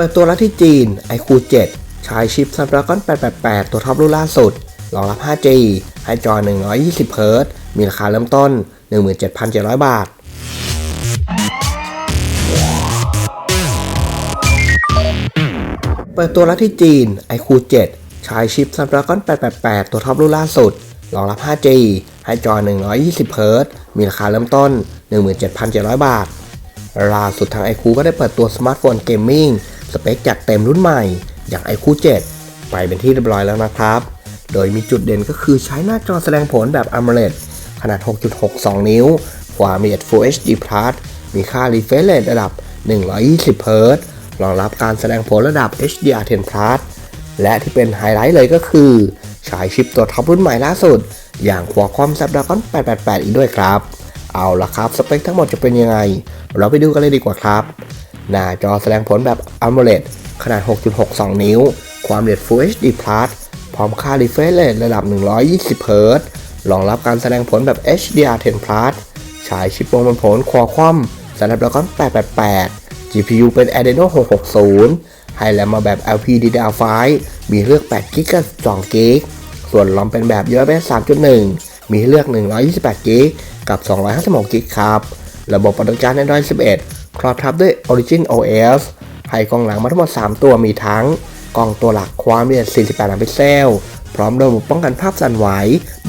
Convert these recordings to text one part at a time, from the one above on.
เปิดตัวแล้วที่จีน iQOO 7 ใช้ชิป Snapdragon 888 ตัวท็อปรุ่นล่าสุด รองรับ 5G ให้จอ 120 Hz มีราคาเริ่มต้น 17,700 บาท เปิดตัวแล้วที่จีน iQOO 7 ใช้ชิป Snapdragon 888 ตัวท็อปรุ่นล่าสุด รองรับ 5G ให้จอ 120 Hz มีราคาเริ่มต้น 17,700 บาท ล่าสุดทาง iQOO ก็ได้เปิดตัวสมาร์ทโฟนเกมมิ่ง สเปคจัดเต็มรุ่นใหม่ อย่าง iQOO 7 ไปเป็นที่เรียบร้อยแล้วนะครับ โดยมีจุดเด่นก็คือใช้หน้าจอแสดงผลแบบ AMOLED ขนาด 6.62 นิ้ว ความละเอียด Full HD Plus มีค่า refresh rate ระดับ 120 Hz รองรับการแสดงผลระดับ HDR10 Plus และที่เป็นไฮไลท์เลยก็คือ ใช้ชิปตัวท็อปรุ่นใหม่ล่าสุด อย่าง Qualcomm Snapdragon 888 อีกด้วยครับ เอาละครับ สเปคทั้งหมดจะเป็นยังไง เราไปดูกันเลยดีกว่าครับ หน้าจอแสดงผลแบบ AMOLED ขนาด 6.62 นิ้ว ความละเอียด Full HD Plus พร้อมค่า refresh rate ระดับ 120 Hz รองรับการแสดงผลแบบ HDR10 Plus ใช้ชิปประมวลผล Qualcomm Snapdragon 888 GPU เป็น Adreno 660 ให้แรมมาแบบ LPDDR5 มีเลือก8 g b กับ2 g b ส่วนรอมเป็นแบบ UFS 3.1 มีเลือก 128 g b กับ 256 g b ครับ ระบบปฏิบัติการ Android 11 ครอบทับด้วย Origin OS ให้กล้องหลังมาทั้งหมด 3 ตัวมีทั้ง กล้องตัวหลักความละเอียด 48 ล้านพิกเซล พร้อมระบบป้องกันภาพสั่นไหว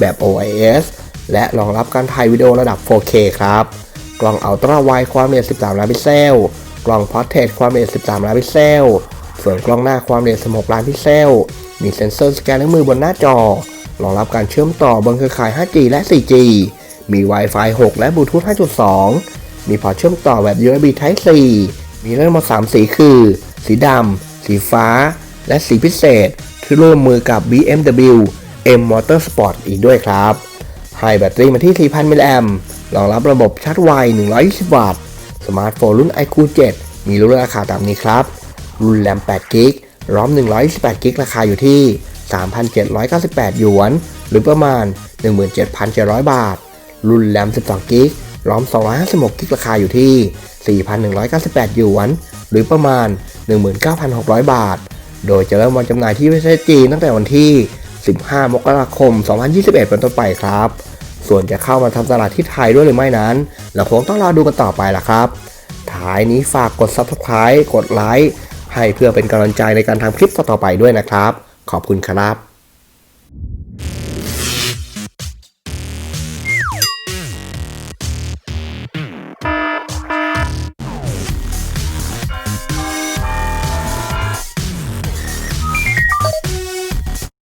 แบบ OIS และรองรับการถ่ายวิดีโอระดับ 4K ครับ กล้องอัลตร้าไวความละเอียด 13 ล้านพิกเซล กล้องพอร์เทรตความละเอียด 13 ล้านพิกเซล ส่วนกล้องหน้าความละเอียด 16 ล้านพิกเซล มีเซ็นเซอร์สแกนนิ้วมือบนหน้าจอ รองรับการเชื่อมต่อบนเครือข่าย 5G และ 4G มี Wi-Fi 6 และ Bluetooth 5.2 มีพอร์ตเชื่อมต่อแบบ USB Type C มีเลือกมา 3 สีคือ สีดำ สีฟ้า และสีพิเศษ ที่ร่วมมือกับ BMW M Motorsport อีกด้วยครับให้แบตเตอรี่มาที่ 4,000 มิลลิแอมป์รองรับระบบชาร์จไว 120 วัตต์ สมาร์ทโฟนรุ่น iQOO 7 มีรุ่นราคาตามนี้ครับ รุ่นแรม8กิกรอม128กิกราคาอยู่ที่ 3,798 หยวน หรือประมาณ 17,700 บาท รุ่นแรม12กิก รอม 256 กิกราคาอยู่ที่ 4,198 หยวน หรือประมาณ 19,600 บาท โดยจะเริ่มวันจำหน่ายที่ประเทศจีนตั้งแต่วันที่ 15 มกราคม 2021 เป็นต้นไปครับ ส่วนจะเข้ามาทำตลาดที่ไทยด้วยหรือไม่นั้น เราคงต้องรอดูกันต่อไปล่ะครับ ท้ายนี้ฝากกด Subscribe กดไลค์ให้เพื่อเป็นกำลังใจในการทำคลิปต่อๆไปด้วยนะครับ ขอบคุณครับ